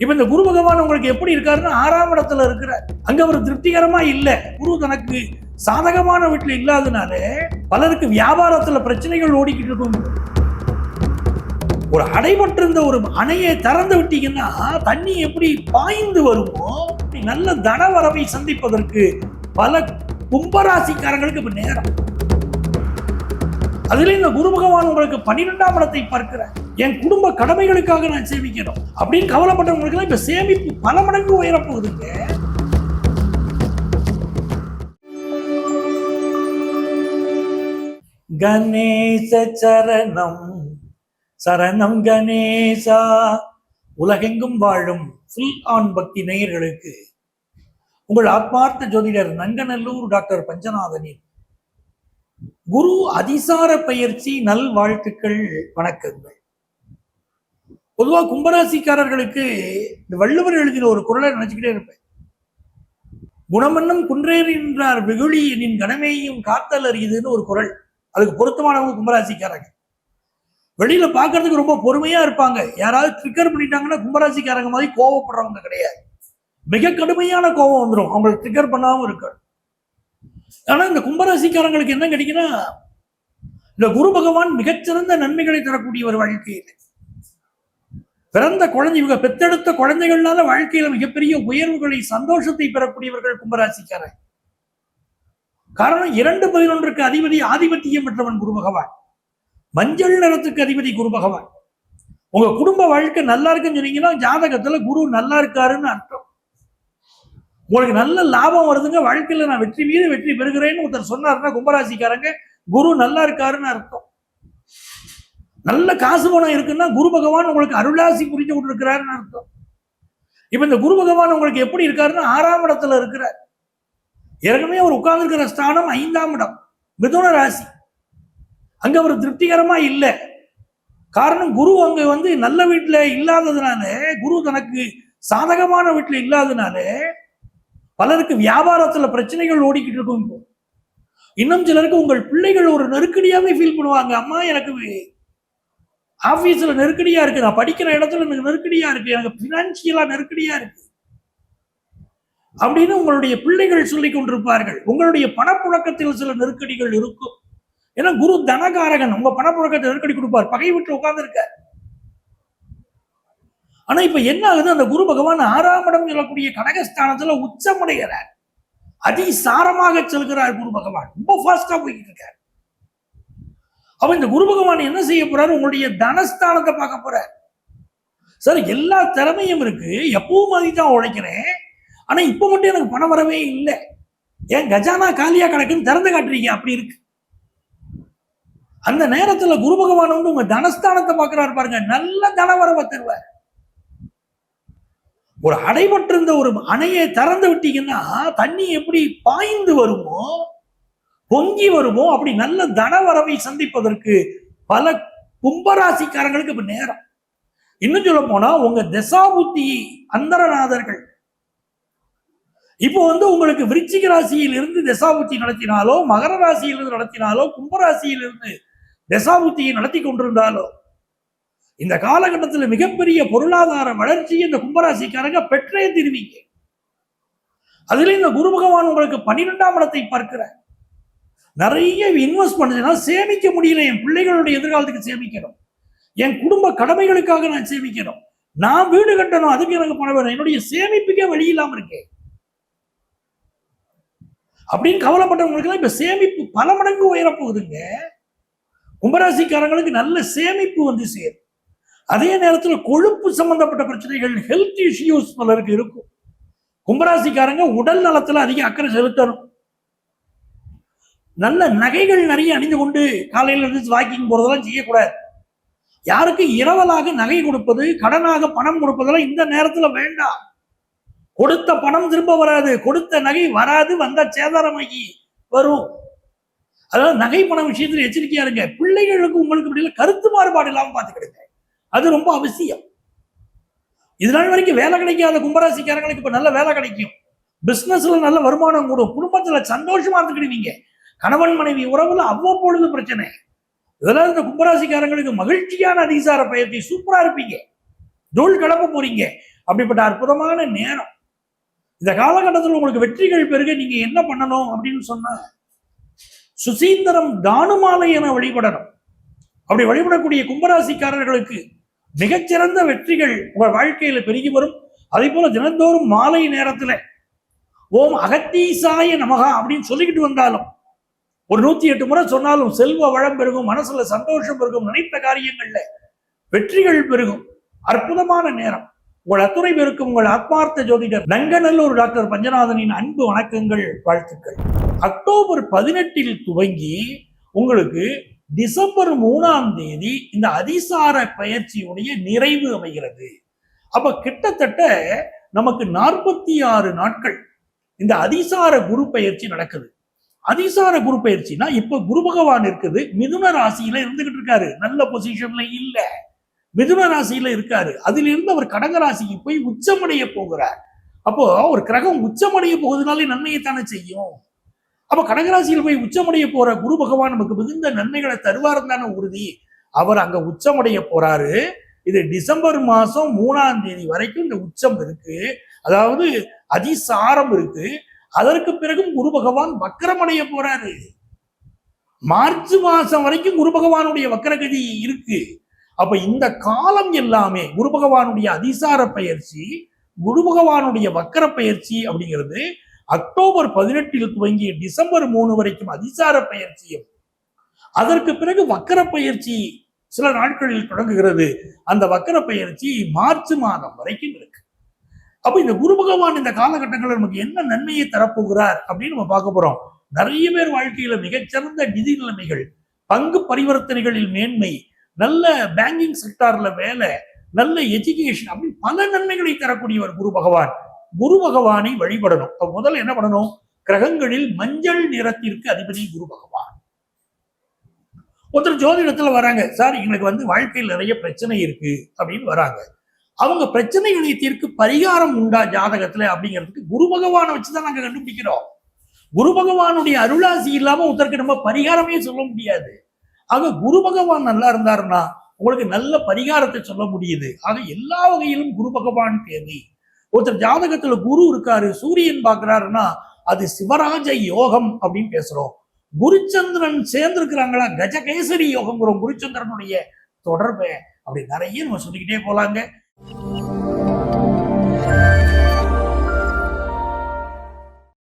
இப்ப இந்த குரு பகவான் உங்களுக்கு எப்படி இருக்காருன்னா ஆறாம் இடத்துல இருக்கிறார். அங்க அவர் திருப்திகரமா இல்ல. குரு தனக்கு சாதகமான வீட்டுல இல்லாதனால பலருக்கு வியாபாரத்துல பிரச்சனைகள் ஓடிக்கிட்டு இருக்கும். ஒரு அடைபட்டிருந்த ஒரு அணையை திறந்து விட்டீங்கன்னா தண்ணி எப்படி பாய்ந்து வருமோ அப்படி நல்ல தனவரவை சந்திப்பதற்கு பல கும்பராசிக்காரங்களுக்கு இப்ப நேரம். அதுல இந்த குரு பகவான் உங்களுக்கு பன்னிரெண்டாம் இடத்தை பார்க்கிறார். என் குடும்ப கடமைகளுக்காக நான் சேமிக்கணும். அப்படின்னு கவலைப்பட்டவங்களுக்கு இப்ப சேமிப்பு பல மடங்கு உயரப்போகுதுங்க. கணேச சரணம். சரணம் கணேசா. உலகெங்கும் வாழும் ஃபுல் ஆன் பக்தி நேயர்களுக்கு. உங்கள் ஆத்மார்த்த ஜோதிடர் நங்கநல்லூர் டாக்டர் பஞ்சநாதனின் குரு அதிசார பயிற்சி நல் வாழ்த்துக்கள் வணக்கங்கள். பொதுவாக கும்பராசிக்காரர்களுக்கு இந்த வள்ளுவர் எழுதின ஒரு குரலை நினைச்சுக்கிட்டே இருப்பேன். குணமன்னம் குன்றேர் என்றார் வெகுளி நின் கனமேயும் காத்தல் அறியுதுன்னு ஒரு குரல். அதுக்கு பொருத்தமானவங்க கும்பராசிக்காரங்க. வெளியில பாக்குறதுக்கு ரொம்ப பொறுமையா இருப்பாங்க. யாராவது ட்ரிக்கர் பண்ணிட்டாங்கன்னா கும்பராசிக்காரங்க மாதிரி கோவப்படுறவங்க கிடையாது. மிக கடுமையான கோபம் வந்துடும் அவங்களுக்கு ட்ரிக்கர் பண்ணாமல் இருக்க ஆனா இந்த கும்பராசிக்காரங்களுக்கு என்ன கிடைக்குன்னா இந்த குரு பகவான் மிகச்சிறந்த நன்மைகளை தரக்கூடிய ஒரு வாழ்க்கையில் பிறந்த குழந்தை இவங்க பெத்தெடுத்த குழந்தைகள்னால வாழ்க்கையில மிகப்பெரிய உயர்வுகளை சந்தோஷத்தை பெறக்கூடியவர்கள் கும்பராசிக்காரன் காரணம் இரண்டு பதினொன்றுக்கு அதிபதி ஆதிபத்தியம் பெற்றவன் குரு பகவான். மஞ்சள் நிறத்துக்கு அதிபதி குரு பகவான். உங்க குடும்ப வாழ்க்கை நல்லா இருக்குன்னு சொன்னீங்கன்னா ஜாதகத்துல குரு நல்லா இருக்காருன்னு அர்த்தம். உங்களுக்கு நல்ல லாபம் வருதுங்க வாழ்க்கையில நான் வெற்றி மீது வெற்றி பெறுகிறேன்னு ஒருத்தர் சொன்னாருன்னா கும்பராசிக்காரங்க குரு நல்லா இருக்காருன்னு அர்த்தம். நல்ல காசு பணம் இருக்குன்னா குரு பகவான் உங்களுக்கு அருளாசி புரிஞ்சு கொண்டிருக்கிறாருன்னு அர்த்தம். இப்போ இந்த குரு பகவான் உங்களுக்கு எப்படி இருக்காருன்னா ஆறாம் இடத்துல இருக்கிறார். ஏற்கனவே அவர் உட்கார்ந்துருக்கிற ஸ்தானம் ஐந்தாம் இடம் மிதுன ராசி. அங்கே அவர் திருப்திகரமாக இல்லை. காரணம் குரு அங்கே வந்து நல்ல வீட்டில் இல்லாததுனால குரு தனக்கு சாதகமான வீட்டில் இல்லாததுனால பலருக்கு வியாபாரத்தில் பிரச்சனைகள் ஓடிக்கிட்டு இருக்கும் இப்போ. இன்னும் சிலருக்கு உங்கள் பிள்ளைகள் ஒரு நெருக்கடியாகவே ஃபீல் பண்ணுவாங்க. அம்மா எனக்கு ஆஃபீஸில் நெருக்கடியாக இருக்கு. நான் படிக்கிற இடத்துல எனக்கு நெருக்கடியா இருக்கு. எனக்கு ஃபினான்ஷியலாக நெருக்கடியாக இருக்கு. அப்படின்னு உங்களுடைய பிள்ளைகள் சொல்லிக் கொண்டிருப்பார்கள். உங்களுடைய பணப்புழக்கத்தில் சில நெருக்கடிகள் இருக்கும். ஏன்னா குரு தனகாரகன் உங்க பணப்புழக்கத்தை நெருக்கடி கொடுப்பார். பகை விட்டு உட்கார்ந்து இருக்க ஆனா இப்ப என்ன ஆகுது? அந்த குரு பகவான் ஆறாம் இடம் சொல்லக்கூடிய கடகஸ்தானத்துல உச்சமடைகிறார். அதிசாரமாக செல்கிறார் குரு பகவான். ரொம்ப ஃபாஸ்டா போய்கிட்டு இருக்கார். அப்ப இந்த குரு பகவான் என்ன செய்ய போறாரு? உங்களுடைய தனஸ்தானத்தை பார்க்க போறார். சார் எல்லா திறமையும் இருக்கு. எப்பவும் மாதிரி தான் உழைக்கிறேன். ஆனா இப்ப மட்டும் எனக்கு பணம் வரவே இல்லை. ஏன் கஜானா காலியா கிடக்குன்னு திறந்து காட்டுறீங்க? அப்படி இருக்கு. அந்த நேரத்துல குரு பகவான் வந்து உங்க தனஸ்தானத்தை பார்க்கிறாரு பாருங்க. நல்ல தனவரவை தருவார். ஒரு அடைபட்டிருந்த ஒரு அணையை திறந்து விட்டீங்கன்னா தண்ணி எப்படி பாய்ந்து வருமோ பொங்கி வருமோ? அப்படி நல்ல தனவரவை சந்திப்பதற்கு பல கும்பராசிக்காரங்களுக்கு இப்ப நேரம். இன்னும் சொல்ல போனா உங்க தசாபுத்தி அந்தரநாதர்கள். இப்போ வந்து உங்களுக்கு விருச்சிக ராசியில் இருந்து தசாபுத்தி நடத்தினாலோ மகர ராசியிலிருந்து நடத்தினாலோ கும்பராசியிலிருந்து தசாபுத்தியை நடத்தி கொண்டிருந்தாலோ இந்த காலகட்டத்தில் மிகப்பெரிய பொருளாதார வளர்ச்சி இந்த கும்பராசிக்காரங்க பெற்றே திருவிங்க. அதுல இந்த குரு பகவான் உங்களுக்கு பன்னிரெண்டாம் இடத்தை பார்க்கிறார். நிறைய இன்வெஸ்ட் பண்ணுதுன்னா சேமிக்க முடியல. என் பிள்ளைகளுடைய எதிர்காலத்துக்கு சேமிக்கணும். என் குடும்ப கடமைகளுக்காக நான் சேமிக்கணும். நான் வீடு கட்டணும். அதுக்கு எனக்கு பணம் வேணும். என்னுடைய சேமிப்புக்கே வழி இல்லாமல் இருக்கேன் அப்படின்னு கவலைப்பட்டவங்களுக்கு இப்ப சேமிப்பு பல மடங்கு உயரப்போகுதுங்க. கும்பராசிக்காரங்களுக்கு நல்ல சேமிப்பு வந்து சேரும். அதே நேரத்தில் கொழுப்பு சம்பந்தப்பட்ட பிரச்சனைகள் ஹெல்த் இஷ்யூஸ் பலருக்கு இருக்கும். கும்பராசிக்காரங்க உடல் நலத்தில் அதிக அக்கறை செலுத்தணும். நல்ல நகைகள் நிறைய அணிந்து கொண்டு காலையில இருந்து வாக்கிங் போகிறதெல்லாம் செய்யக்கூடாது. யாருக்கு இரவலாக நகை கொடுப்பது கடனாக பணம் கொடுப்பதெல்லாம் இந்த நேரத்துல வேண்டாம். கொடுத்த பணம் திரும்ப வராது. கொடுத்த நகை வராது வந்த சேதாரமாகி வரும். அதாவது நகை பணம் விஷயத்துல எச்சரிக்கையா இருங்க. பிள்ளைகளுக்கு உங்களுக்கு இப்படி கருத்து மாறுபாடு இல்லாமல் பார்த்துக்கிடுங்க. அது ரொம்ப அவசியம். இது நாள் வரைக்கும் வேலை கிடைக்காத கும்பராசிக்காரங்களுக்கு இப்போ நல்ல வேலை கிடைக்கும். பிஸ்னஸ்ல நல்ல வருமானம் கூடும். குடும்பத்துல சந்தோஷமா இருந்துக்கிடுவீங்க. கணவன் மனைவி உறவுல அவ்வப்பொழுது பிரச்சனை. இதெல்லாம் இந்த கும்பராசிக்காரங்களுக்கு மகிழ்ச்சியான அதிசார பயிற்சி சூப்பரா இருப்பீங்க. தோல் கிளம்ப போறீங்க. அப்படிப்பட்ட அற்புதமான நேரம். இந்த காலகட்டத்தில் உங்களுக்கு வெற்றிகள் பெருக நீங்க என்ன பண்ணணும் அப்படின்னு சொன்னா சுசீந்திரம் தானுமாலை என வழிபடணும். அப்படி வழிபடக்கூடிய கும்பராசிக்காரர்களுக்கு மிகச்சிறந்த வெற்றிகள் உங்கள் வாழ்க்கையில பெருகி வரும். அதே போல தினந்தோறும் மாலை நேரத்துல ஓம் அகத்தீசாய நமகா அப்படின்னு சொல்லிக்கிட்டு வந்தாலும் ஒரு நூத்தி எட்டு முறை சொன்னாலும் செல்வ வளம் பெருகும் மனசுல சந்தோஷம் பெருகும் நினைத்த காரியங்கள்ல வெற்றிகள் பெருகும். அற்புதமான நேரம். உங்கள் அத்துணை பெருக்கும் உங்கள் ஆத்மார்த்த ஜோதிடர் நங்கநல்லூர் டாக்டர் பஞ்சநாதனின் அன்பு வணக்கங்கள் வாழ்த்துக்கள். அக்டோபர் பதினெட்டில் துவங்கி உங்களுக்கு டிசம்பர் மூணாம் தேதி இந்த அதிசார பயிற்சியுடைய நிறைவு அமைகிறது. அப்ப கிட்டத்தட்ட நமக்கு நாற்பத்தி ஆறு நாட்கள் இந்த அதிசார குரு பயிற்சி நடக்குது. அதிசார குரு பயிற்சினா இப்ப குரு பகவான் இருக்குது மிதுன ராசியில இருந்துகிட்டு இருக்காரு. நல்ல பொசிஷன்ல இல்ல. மிதுன ராசியில இருக்காரு. அதிலிருந்து அவர் கடக ராசிக்கு போய் உச்சமடைய போகிறார். அப்போ ஒரு கிரகம் உச்சமடைய போகுதுனாலே நன்மையை தானே செய்யும். அப்ப கடகராசியில் போய் உச்சமடைய போற குரு பகவான் நமக்கு மிகுந்த நன்மைகளை தருவார் தானே உறுதி. அவர் அங்க உச்சமடைய போறாரு. இது டிசம்பர் மாசம் மூணாம் தேதி வரைக்கும் இந்த உச்சம் இருக்கு. அதாவது அதிசாரம் இருக்கு. அதற்கு பிறகும் குரு பகவான் வக்கரமடைய போறாரு. மார்ச் மாசம் வரைக்கும் குரு பகவானுடைய வக்கரகதி இருக்கு. அப்ப இந்த காலம் எல்லாமே குரு பகவானுடைய அதிசார பயிற்சி குரு பகவானுடைய வக்கர பயிற்சி அப்படிங்கிறது அக்டோபர் பதினெட்டில் துவங்கி டிசம்பர் மூணு வரைக்கும் அதிசார பயிற்சியும். அதற்கு பிறகு வக்கர பயிற்சி சில நாட்களில் தொடங்குகிறது. அந்த வக்கர பயிற்சி மார்ச் மாதம் வரைக்கும் இருக்கு. அப்ப இந்த குரு பகவான் இந்த காலகட்டங்களில் நமக்கு என்ன நன்மையை தரப்போகிறார் அப்படின்னு நம்ம பார்க்க போறோம். நிறைய பேர் வாழ்க்கையில மிகச்சிறந்த நிதி நிலைமைகள் பங்கு பரிவர்த்தனைகளில் மேன்மை நல்ல பேங்கிங் செக்டார்ல வேலை நல்ல எஜுகேஷன் அப்படி பல நன்மைகளை தரக்கூடியவர் குரு பகவான். குரு பகவானை வழிபடணும். அப்ப முதல்ல என்ன பண்ணணும்? கிரகங்களில் மஞ்சள் நிறத்திற்கு அதிபதி குரு பகவான். ஒருத்தர் ஜோதிடத்துல வராங்க. சார் எங்களுக்கு வந்து வாழ்க்கையில் நிறைய பிரச்சனை இருக்கு அப்படின்னு வராங்க. அவங்க பிரச்சனைகளை தீர்க்க பரிகாரம் உண்டா ஜாதகத்துல அப்படிங்கிறதுக்கு குரு பகவானை வச்சுதான் நாங்க கண்டுபிடிக்கிறோம். குரு பகவானுடைய அருளாசி இல்லாம ஒருத்தருக்கு நம்ம பரிகாரமே சொல்ல முடியாது. ஆக குரு பகவான் நல்லா இருந்தாருன்னா உங்களுக்கு நல்ல பரிகாரத்தை சொல்ல முடியுது. ஆக எல்லா வகையிலும் குரு பகவான் தேவை. ஒருத்தர் ஜாதகத்துல குரு இருக்காரு சூரியன் பாக்குறாருன்னா அது சிவராஜ யோகம் அப்படின்னு பேசுறோம். குருச்சந்திரன் சேர்ந்திருக்கிறாங்களா? கஜகேசரி யோகங்கிறோம் குருச்சந்திரனுடைய தொடர்பை. அப்படி நிறைய நம்ம சொல்லிக்கிட்டே போலாங்க.